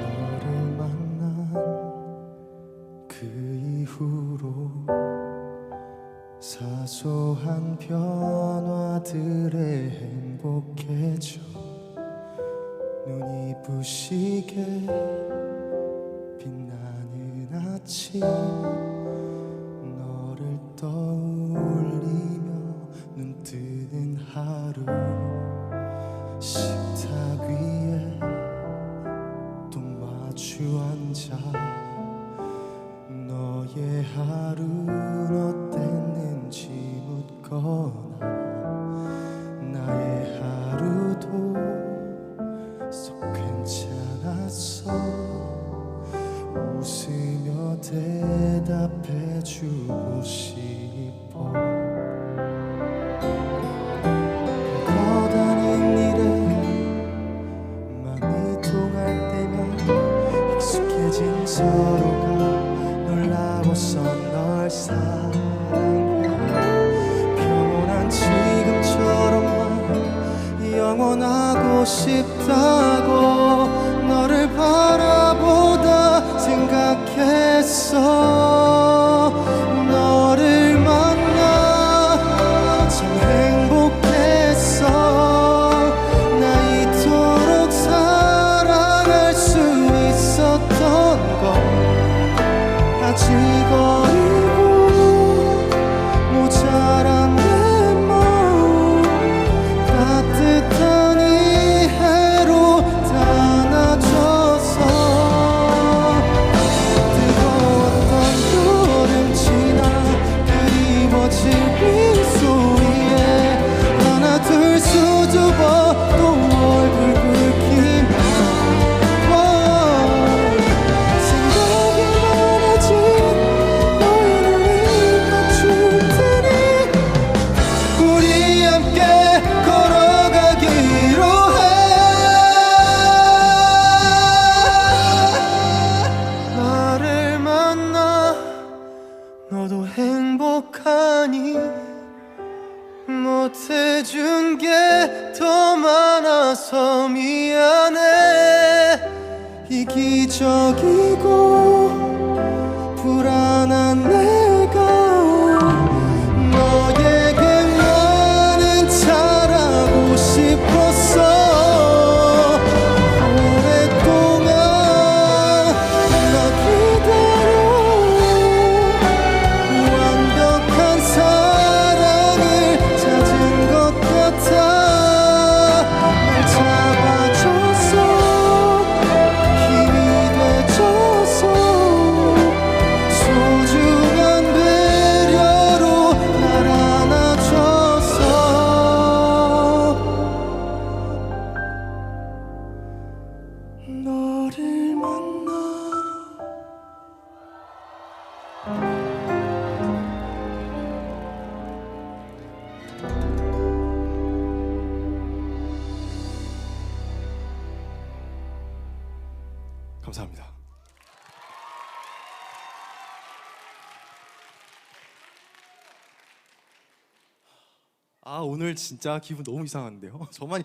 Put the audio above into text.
너를 만난 그 이후로 사소한 변화들에 행복해져 눈이 부시게 빛나는 아침 너를 떠올리며 눈 뜨는 하루 하루는 어땠는지 묻거나 나의 하루도 속 괜찮았어. 웃으며 대답해 주고 싶어. 거다는 일에 마음이 통할 때면 익숙해진 서로가 놀라워서 널 사랑해. 평온한 지금처럼만 영원하고 싶다고 못해준 게 더 많아서 미안해. 이기적이고 불안 감사합니다. 아 오늘 진짜 기분 너무 이상한데요. 저만